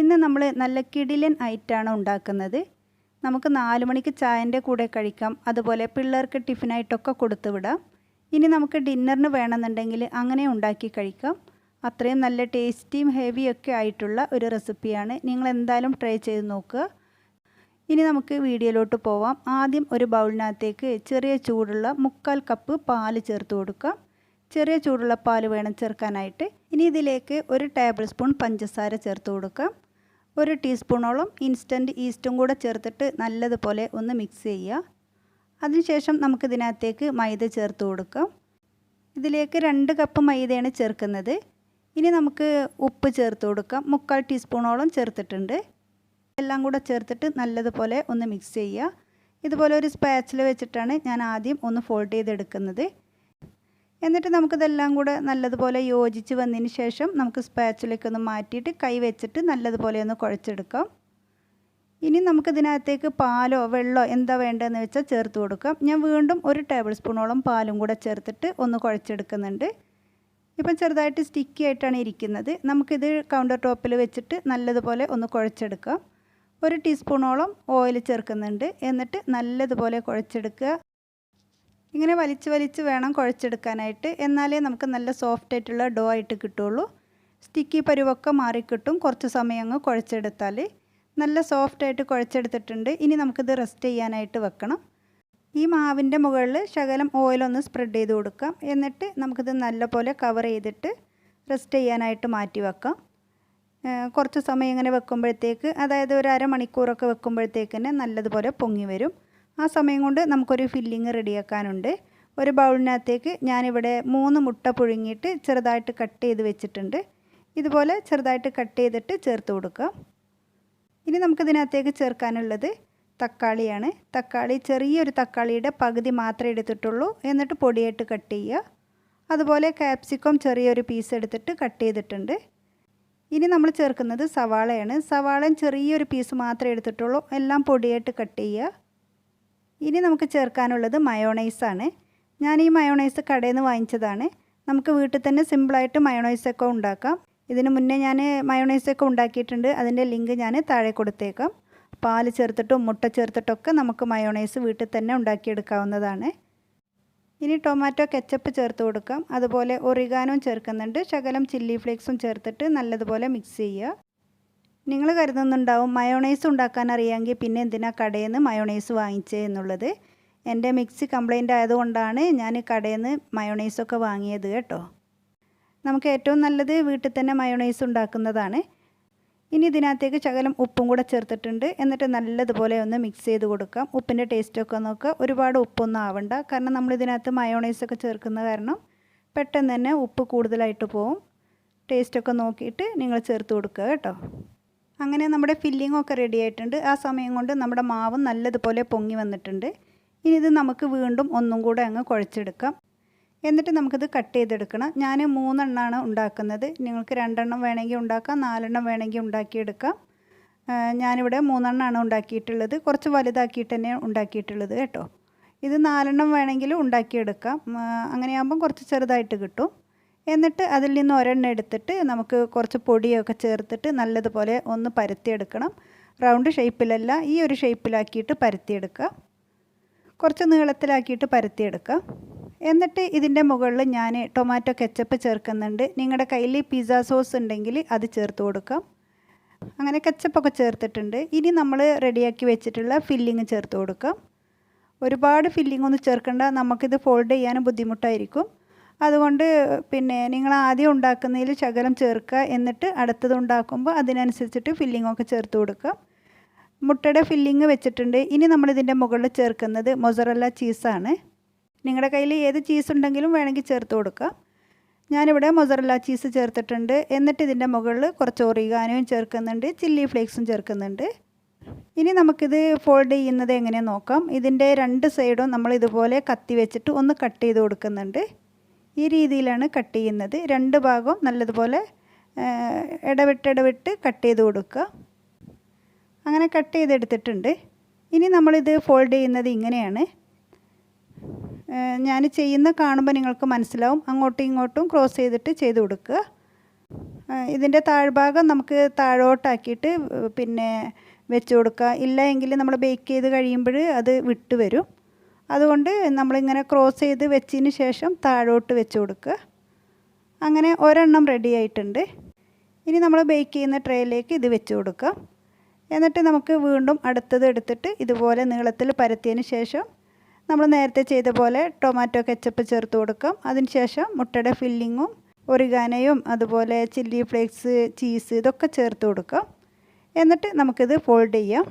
ഇന്ന് നമ്മൾ നല്ല കിടിലൻ ഐറ്റാണ് ഉണ്ടാക്കുന്നത്. നമുക്ക് നാല് മണിക്ക് ചായന്റെ കൂടെ കഴിക്കാം. അതുപോലെ പിള്ളേർക്ക് ടിഫിനായിട്ടൊക്കെ കൊടുത്തു വിടാം. ഇനി നമുക്ക് ഡിന്നറിന് വേണമെന്നുണ്ടെങ്കിൽ അങ്ങനെ ഉണ്ടാക്കി കഴിക്കാം. അത്രയും നല്ല ടേസ്റ്റിയും ഹെവിയൊക്കെ ആയിട്ടുള്ള ഒരു റെസിപ്പിയാണ്. നിങ്ങൾ എന്തായാലും ട്രൈ ചെയ്ത് നോക്കുക. ഇനി നമുക്ക് വീഡിയോയിലോട്ട് പോവാം. ആദ്യം ഒരു ബൗളിനകത്തേക്ക് ചെറിയ ചൂടുള്ള മുക്കാൽ കപ്പ് പാൽ ചേർത്ത് കൊടുക്കാം. ചെറിയ ചൂടുള്ള പാൽ വേണം ചേർക്കാനായിട്ട്. ഇനി ഇതിലേക്ക് ഒരു ടേബിൾ സ്പൂൺ പഞ്ചസാര ചേർത്ത് കൊടുക്കാം. ഒരു ടീസ്പൂണോളം ഇൻസ്റ്റന്റ് ഈസ്റ്റും കൂടെ ചേർത്തിട്ട് നല്ലതുപോലെ ഒന്ന് മിക്സ് ചെയ്യുക. അതിനുശേഷം നമുക്കിതിനകത്തേക്ക് മൈദ ചേർത്ത് കൊടുക്കാം. ഇതിലേക്ക് രണ്ട് കപ്പ് മൈദയാണ് ചേർക്കുന്നത്. ഇനി നമുക്ക് ഉപ്പ് ചേർത്ത് കൊടുക്കാം. മുക്കാൽ ടീസ്പൂണോളം ചേർത്തിട്ടുണ്ട്. എല്ലാം കൂടെ ചേർത്തിട്ട് നല്ലതുപോലെ ഒന്ന് മിക്സ് ചെയ്യുക. ഇതുപോലെ ഒരു സ്പാച്ചിൽ വെച്ചിട്ടാണ് ഞാൻ ആദ്യം ഒന്ന് ഫോൾഡ് ചെയ്തെടുക്കുന്നത്. എന്നിട്ട് നമുക്കിതെല്ലാം കൂടെ നല്ലതുപോലെ യോജിച്ച് വന്നതിന് ശേഷം നമുക്ക് സ്പാച്ചിലേക്ക് ഒന്ന് മാറ്റിയിട്ട് കൈ വെച്ചിട്ട് നല്ലതുപോലെ ഒന്ന് കുഴച്ചെടുക്കാം. ഇനി നമുക്കിതിനകത്തേക്ക് പാലോ വെള്ളമോ എന്താ വേണ്ടതെന്ന് വെച്ചാൽ ചേർത്ത് കൊടുക്കാം. ഞാൻ വീണ്ടും ഒരു ടേബിൾ സ്പൂണോളം പാലും കൂടെ ചേർത്തിട്ട് ഒന്ന് കുഴച്ചെടുക്കുന്നുണ്ട്. ഇപ്പം ചെറുതായിട്ട് സ്റ്റിക്കി ആയിട്ടാണ് ഇരിക്കുന്നത്. നമുക്കിത് കൗണ്ടർ ടോപ്പിൽ വെച്ചിട്ട് നല്ലതുപോലെ ഒന്ന് കുഴച്ചെടുക്കാം. ഒരു ടീസ്പൂണോളം ഓയിൽ ചേർക്കുന്നുണ്ട്. എന്നിട്ട് നല്ലതുപോലെ കുഴച്ചെടുക്കുക. ഇങ്ങനെ വലിച്ച് വലിച്ച് വേണം കുഴച്ചെടുക്കാനായിട്ട്. എന്നാലേ നമുക്ക് നല്ല സോഫ്റ്റ് ആയിട്ടുള്ള ഡോ ആയിട്ട് കിട്ടുള്ളൂ. സ്റ്റിക്കി പരുവൊക്കെ മാറിക്കിട്ടും. കുറച്ച് സമയം അങ്ങ് കുഴച്ചെടുത്താൽ നല്ല സോഫ്റ്റ് ആയിട്ട് കുഴച്ചെടുത്തിട്ടുണ്ട്. ഇനി നമുക്കിത് റെസ്റ്റ് ചെയ്യാനായിട്ട് വെക്കണം. ഈ മാവിന്റെ മുകളിൽ ശകലം ഓയിലൊന്ന് സ്പ്രെഡ് ചെയ്ത് കൊടുക്കാം. എന്നിട്ട് നമുക്കിത് നല്ലപോലെ കവർ ചെയ്തിട്ട് റെസ്റ്റ് ചെയ്യാനായിട്ട് മാറ്റി വെക്കാം. കുറച്ച് സമയം ഇങ്ങനെ വെക്കുമ്പോഴത്തേക്ക് അതായത് ഒരു അരമണിക്കൂറൊക്കെ വെക്കുമ്പോഴത്തേക്ക് തന്നെ നല്ലതുപോലെ പൊങ്ങി വരും. ആ സമയം കൊണ്ട് നമുക്കൊരു ഫില്ലിങ് റെഡിയാക്കാനുണ്ട്. ഒരു ബൗളിനകത്തേക്ക് ഞാനിവിടെ മൂന്ന് മുട്ട പുഴുങ്ങിയിട്ട് ചെറുതായിട്ട് കട്ട് ചെയ്ത് വെച്ചിട്ടുണ്ട്. ഇതുപോലെ ചെറുതായിട്ട് കട്ട് ചെയ്തിട്ട് ചേർത്ത് കൊടുക്കാം. ഇനി നമുക്കിതിനകത്തേക്ക് ചേർക്കാനുള്ളത് തക്കാളിയാണ്. തക്കാളി ചെറിയൊരു തക്കാളിയുടെ പകുതി മാത്രമേ എടുത്തിട്ടുള്ളൂ. എന്നിട്ട് പൊടിയായിട്ട് കട്ട് ചെയ്യുക. അതുപോലെ കാപ്സിക്കം ചെറിയൊരു പീസ് എടുത്തിട്ട് കട്ട് ചെയ്തിട്ടുണ്ട്. ഇനി നമ്മൾ ചേർക്കുന്നത് സവാളയാണ്. സവാളയും ചെറിയൊരു പീസ് മാത്രമേ എടുത്തിട്ടുള്ളൂ. എല്ലാം പൊടിയായിട്ട് കട്ട് ചെയ്യുക. ഇനി നമുക്ക് ചേർക്കാനുള്ളത് മയോണൈസാണ്. ഞാൻ ഈ മയോണൈസ് കടയിൽ നിന്ന് വാങ്ങിച്ചതാണ്. നമുക്ക് വീട്ടിൽ തന്നെ സിമ്പിളായിട്ട് മയോണൈസൊക്കെ ഉണ്ടാക്കാം. ഇതിന് മുന്നേ ഞാൻ മയോണൈസൊക്കെ ഉണ്ടാക്കിയിട്ടുണ്ട്. അതിന്റെ ലിങ്ക് ഞാൻ താഴെ കൊടുത്തേക്കാം. പാൽ ചേർത്തിട്ടും മുട്ട ചേർത്തിട്ടൊക്കെ നമുക്ക് മയോണൈസ് വീട്ടിൽ തന്നെ ഉണ്ടാക്കിയെടുക്കാവുന്നതാണ്. ഇനി ടൊമാറ്റോ കെച്ചപ്പ് ചേർത്ത് കൊടുക്കാം. അതുപോലെ ഒറിഗാനോ ചേർക്കുന്നുണ്ട്. ശകലം ചില്ലി ഫ്ലേക്സും ചേർത്തിട്ട് നല്ലതുപോലെ മിക്സ് ചെയ്യുക. നിങ്ങൾ കരുതുന്നുണ്ടാവും മയോണൈസ് ഉണ്ടാക്കാൻ അറിയാമെങ്കിൽ പിന്നെ എന്തിനാ കടയിൽ നിന്ന് മയോണൈസ് വാങ്ങിച്ചത് എന്നുള്ളത്. എന്റെ മിക്സി കംപ്ലൈന്റ് ആയതുകൊണ്ടാണ് ഞാൻ കടയിൽ നിന്ന് മയോണൈസൊക്കെ വാങ്ങിയത് കേട്ടോ. നമുക്ക് ഏറ്റവും നല്ലത് വീട്ടിൽ തന്നെ മയോണൈസ് ഉണ്ടാക്കുന്നതാണ്. ഇനി ഇതിനകത്തേക്ക് ശകലം ഉപ്പും കൂടെ ചേർത്തിട്ടുണ്ട്. എന്നിട്ട് നല്ലതുപോലെ ഒന്ന് മിക്സ് ചെയ്ത് കൊടുക്കാം. ഉപ്പിന്റെ ടേസ്റ്റൊക്കെ നോക്കുക ഒരുപാട് ഉപ്പൊന്നും ആവണ്ട. കാരണം നമ്മൾ ഇതിനകത്ത് മയോണൈസൊക്കെ ചേർക്കുന്ന കാരണം പെട്ടെന്ന് തന്നെ ഉപ്പ് കൂടുതലായിട്ട് പോവും. ടേസ്റ്റൊക്കെ നോക്കിയിട്ട് നിങ്ങൾ ചേർത്ത് കൊടുക്കുക കേട്ടോ. അങ്ങനെ നമ്മുടെ ഫില്ലിംഗ് ഒക്കെ റെഡി ആയിട്ടുണ്ട്. ആ സമയം കൊണ്ട് നമ്മുടെ മാവ് നല്ലതുപോലെ പൊങ്ങി വന്നിട്ടുണ്ട്. ഇനി ഇത് നമുക്ക് വീണ്ടും ഒന്നും കൂടെ അങ്ങ് കുഴച്ചെടുക്കാം. എന്നിട്ട് നമുക്കിത് കട്ട് ചെയ്തെടുക്കണം. ഞാൻ മൂന്നെണ്ണമാണ് ഉണ്ടാക്കുന്നത്. നിങ്ങൾക്ക് രണ്ടെണ്ണം വേണമെങ്കിൽ ഉണ്ടാക്കാം നാലെണ്ണം വേണമെങ്കിൽ ഉണ്ടാക്കിയെടുക്കാം. ഞാനിവിടെ മൂന്നെണ്ണമാണ് ഉണ്ടാക്കിയിട്ടുള്ളത്. കുറച്ച് വലുതാക്കിയിട്ട് തന്നെ ഉണ്ടാക്കിയിട്ടുള്ളത് കേട്ടോ. ഇത് നാലെണ്ണം വേണമെങ്കിലും ഉണ്ടാക്കിയെടുക്കാം. അങ്ങനെയാകുമ്പം കുറച്ച് ചെറുതായിട്ട് കിട്ടും. എന്നിട്ട് അതിൽ നിന്ന് ഒരെണ്ണം എടുത്തിട്ട് നമുക്ക് കുറച്ച് പൊടിയൊക്കെ ചേർത്തിട്ട് നല്ലതുപോലെ ഒന്ന് പരത്തിയെടുക്കണം. റൗണ്ട് ഷേപ്പിലല്ല ഈ ഒരു ഷേപ്പിലാക്കിയിട്ട് പരത്തിയെടുക്കുക. കുറച്ച് നീളത്തിലാക്കിയിട്ട് പരത്തിയെടുക്കുക. എന്നിട്ട് ഇതിന്റെ മുകളിൽ ഞാൻ ടൊമാറ്റോ കെച്ചപ്പ് ചേർക്കുന്നുണ്ട്. നിങ്ങളുടെ കയ്യിൽ പിസ്സ സോസ് ഉണ്ടെങ്കിൽ അത് ചേർത്ത് കൊടുക്കാം അങ്ങനെ കെച്ചപ്പൊക്കെ ചേർത്തിട്ടുണ്ട്. ഇനി നമ്മൾ റെഡിയാക്കി വെച്ചിട്ടുള്ള ഫില്ലിങ് ചേർത്ത് കൊടുക്കാം ഒരുപാട് ഫില്ലിംഗ് ഒന്നും ചേർക്കേണ്ട. നമുക്കിത് ഫോൾഡ് ചെയ്യാനും ബുദ്ധിമുട്ടായിരിക്കും. അതുകൊണ്ട് പിന്നെ നിങ്ങൾ ആദ്യം ഉണ്ടാക്കുന്നതിൽ ശകലം ചേർക്കുക. എന്നിട്ട് അടുത്തത് ഉണ്ടാക്കുമ്പോൾ അതിനനുസരിച്ചിട്ട് ഫില്ലിംഗ് ഒക്കെ ചേർത്ത് കൊടുക്കുക. മുട്ടയുടെ ഫില്ലിങ് വെച്ചിട്ടുണ്ട്. ഇനി നമ്മളിതിന്റെ മുകളിൽ ചേർക്കുന്നത് മൊസറല്ല ചീസാണ് നിങ്ങളുടെ കയ്യിൽ ഏത് ചീസ് ഉണ്ടെങ്കിലും വേണമെങ്കിൽ ചേർത്ത് കൊടുക്കാം ഞാനിവിടെ മൊസറല്ല ചീസ് ചേർത്തിട്ടുണ്ട്. എന്നിട്ട് ഇതിന്റെ മുകളിൽ കുറച്ച് ഒറിഗാനോയും ചേർക്കുന്നുണ്ട്. ചില്ലി ഫ്ലേക്സും ചേർക്കുന്നുണ്ട്. ഇനി നമുക്കിത് ഫോൾഡ് ചെയ്യുന്നത് എങ്ങനെയാണെന്ന് നോക്കാം? ഇതിന്റെ രണ്ട് സൈഡും നമ്മൾ ഇതുപോലെ കത്തി വെച്ചിട്ട് ഒന്ന് കട്ട് ചെയ്ത് കൊടുക്കുന്നുണ്ട്. ഈ രീതിയിലാണ് കട്ട് ചെയ്യുന്നത്. രണ്ട് ഭാഗവും നല്ലതുപോലെ ഇടവിട്ട് ഇടവിട്ട് കട്ട് ചെയ്ത് കൊടുക്കുക. അങ്ങനെ കട്ട് ചെയ്തെടുത്തിട്ടുണ്ട്. ഇനി നമ്മളിത് ഫോൾഡ് ചെയ്യുന്നത് ഇങ്ങനെയാണ്. ഞാൻ ചെയ്യുന്ന കാണുമ്പോൾ നിങ്ങൾക്ക് മനസ്സിലാവും. അങ്ങോട്ടും ഇങ്ങോട്ടും ക്രോസ് ചെയ്തിട്ട് ചെയ്ത് കൊടുക്കുക. ഇതിന്റെ താഴ്ഭാഗം നമുക്ക് താഴോട്ടാക്കിയിട്ട് പിന്നെ വെച്ച് കൊടുക്കുക. ഇല്ല എങ്കിൽ നമ്മൾ ബേക്ക് ചെയ്ത് കഴിയുമ്പോൾ അത് വിട്ട് വരും. അതുകൊണ്ട് നമ്മളിങ്ങനെ ക്രോസ് ചെയ്ത് വെച്ചതിന് ശേഷം താഴോട്ട് വെച്ച് കൊടുക്കുക. അങ്ങനെ ഒരെണ്ണം റെഡി ആയിട്ടുണ്ട്. ഇനി നമ്മൾ ബേക്ക് ചെയ്യുന്ന ട്രേയിലേക്ക് ഇത് വെച്ച് കൊടുക്കാം എന്നിട്ട് നമുക്ക് വീണ്ടും അടുത്തത് എടുത്തിട്ട് ഇതുപോലെ നീളത്തിൽ പരത്തിയതിന് ശേഷം നമ്മൾ നേരത്തെ ചെയ്ത പോലെ ടൊമാറ്റോ കെച്ചപ്പ് ചേർത്ത് കൊടുക്കാം. അതിനുശേഷം മുട്ടയുടെ ഫില്ലിങ്ങും ഒറിഗാനയും അതുപോലെ ചില്ലി ഫ്ലേക്സ് ചീസ് ഇതൊക്കെ ചേർത്ത് കൊടുക്കാം. എന്നിട്ട് നമുക്കിത് ഫോൾഡ് ചെയ്യാം.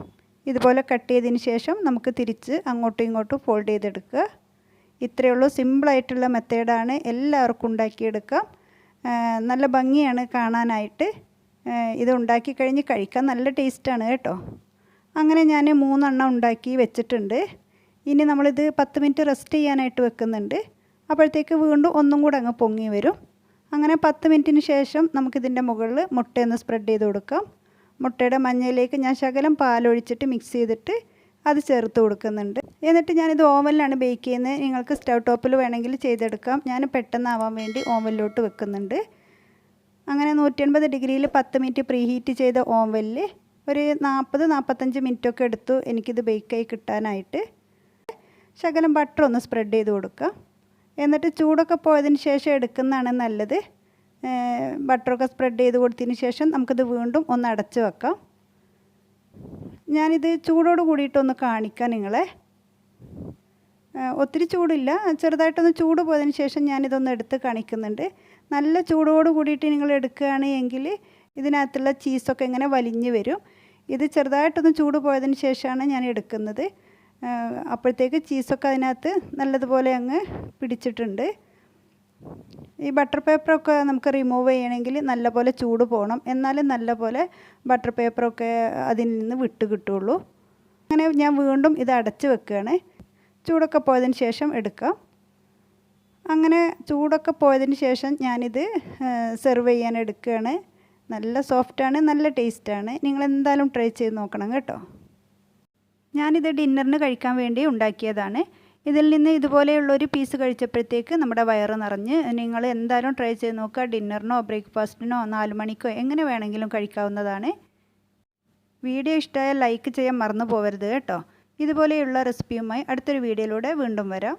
ഇതുപോലെ കട്ട് ചെയ്തതിന് ശേഷം നമുക്ക് തിരിച്ച് അങ്ങോട്ടും ഇങ്ങോട്ടും ഫോൾഡ് ചെയ്തെടുക്കുക. ഇത്രയേ ഉള്ളൂ. സിമ്പിളായിട്ടുള്ള മെത്തേഡാണ് എല്ലാവർക്കും ഉണ്ടാക്കിയെടുക്കാം നല്ല ഭംഗിയാണ് കാണാനായിട്ട്. ഇത് ഉണ്ടാക്കി കഴിഞ്ഞ് കഴിക്കാൻ നല്ല ടേസ്റ്റാണ് കേട്ടോ. അങ്ങനെ ഞാൻ മൂന്നെണ്ണം ഉണ്ടാക്കി വെച്ചിട്ടുണ്ട്. ഇനി നമ്മളിത് പത്ത് മിനിറ്റ് റെസ്റ്റ് ചെയ്യാനായിട്ട് വെക്കുന്നുണ്ട്. അപ്പോഴത്തേക്ക് വീണ്ടും ഒന്നും കൂടെ അങ്ങ് പൊങ്ങി വരും. അങ്ങനെ പത്ത് മിനിറ്റിന് ശേഷം നമുക്കിതിന്റെ മുകളിൽ മുട്ടയൊന്ന് സ്പ്രെഡ് ചെയ്ത് കൊടുക്കാം. മുട്ടയുടെ മഞ്ഞയിലേക്ക് ഞാൻ ശകലം പാലൊഴിച്ചിട്ട് മിക്സ് ചെയ്തിട്ട് അത് ചേർത്ത് കൊടുക്കുന്നുണ്ട്. എന്നിട്ട് ഞാനിത് ഓവനിലാണ് ബേക്ക് ചെയ്യുന്നത്. നിങ്ങൾക്ക് സ്റ്റൗ ടോപ്പിൽ വേണമെങ്കിൽ ചെയ്തെടുക്കാം. ഞാൻ പെട്ടെന്നാവാൻ വേണ്ടി ഓവനിലോട്ട് വെക്കുന്നുണ്ട്. അങ്ങനെ നൂറ്റൻപത് ഡിഗ്രിയിൽ പത്ത് മിനിറ്റ് പ്രീ ഹീറ്റ് ചെയ്ത ഓവനിൽ ഒരു നാൽപ്പത് നാൽപ്പത്തഞ്ച് മിനിറ്റൊക്കെ എടുത്തു എനിക്കിത് ബേക്കായി കിട്ടാനായിട്ട്. ശകലം ബട്ടർ ഒന്ന് സ്പ്രെഡ് ചെയ്ത് കൊടുക്കുക എന്നിട്ട് ചൂടൊക്കെ പോയതിന് ശേഷം എടുക്കുന്നതാണ് നല്ലത്. ബട്ടറൊക്കെ സ്പ്രെഡ് ചെയ്ത് കൊടുത്തതിന് ശേഷം നമുക്കിത് വീണ്ടും ഒന്ന് അടച്ച് വെക്കാം. ഞാനിത് ചൂടോട് കൂടിയിട്ടൊന്ന് കാണിക്കാം നിങ്ങളെ. ഒത്തിരി ചൂടില്ല. ചെറുതായിട്ടൊന്ന് ചൂട് പോയതിന് ശേഷം ഞാനിതൊന്ന് എടുത്ത് കാണിക്കുന്നുണ്ട്. നല്ല ചൂടോട് കൂടിയിട്ട് നിങ്ങൾ എടുക്കുകയാണ് എങ്കിൽ ഇതിനകത്തുള്ള ചീസൊക്കെ ഇങ്ങനെ വലിഞ്ഞ് വരും. ഇത് ചെറുതായിട്ടൊന്ന് ചൂട് പോയതിന് ശേഷമാണ് ഞാൻ എടുക്കുന്നത്. അപ്പോഴത്തേക്ക് ചീസൊക്കെ അതിനകത്ത് നല്ലതുപോലെ അങ്ങ് പിടിച്ചിട്ടുണ്ട്. ഈ ബട്ടർ പേപ്പറൊക്കെ നമുക്ക് റിമൂവ് ചെയ്യണമെങ്കിൽ നല്ലപോലെ ചൂട് പോകണം. എന്നാലും നല്ലപോലെ ബട്ടർ പേപ്പറൊക്കെ അതിൽ നിന്ന് വിട്ട് കിട്ടുള്ളൂ. അങ്ങനെ ഞാൻ വീണ്ടും ഇത് അടച്ച് വെക്കുകയാണ്. ചൂടൊക്കെ പോയതിന് ശേഷം എടുക്കാം. അങ്ങനെ ചൂടൊക്കെ പോയതിന് ശേഷം ഞാനിത് സെർവ് ചെയ്യാൻ എടുക്കുകയാണ്. നല്ല സോഫ്റ്റാണ് നല്ല ടേസ്റ്റാണ് നിങ്ങൾ എന്തായാലും ട്രൈ ചെയ്ത് നോക്കണം കേട്ടോ. ഞാനിത് ഡിന്നറിന് കഴിക്കാൻ വേണ്ടി ഉണ്ടാക്കിയതാണ്. ഇതിൽ നിന്ന് ഇതുപോലെയുള്ള ഒരു പീസ് കഴിച്ചപ്പോഴത്തേക്ക് നമ്മുടെ വയറ് നിറഞ്ഞ് നിങ്ങൾ എന്തായാലും ട്രൈ ചെയ്ത് നോക്കുക. ഡിന്നറിനോ ബ്രേക്ക്ഫാസ്റ്റിനോ നാല് മണിക്കോ എങ്ങനെ വേണമെങ്കിലും കഴിക്കാവുന്നതാണ്. വീഡിയോ ഇഷ്ടമായാൽ ലൈക്ക് ചെയ്യാൻ മറന്നു പോകരുത് കേട്ടോ. ഇതുപോലെയുള്ള റെസിപ്പിയുമായി അടുത്തൊരു വീഡിയോയിലൂടെ വീണ്ടും വരാം.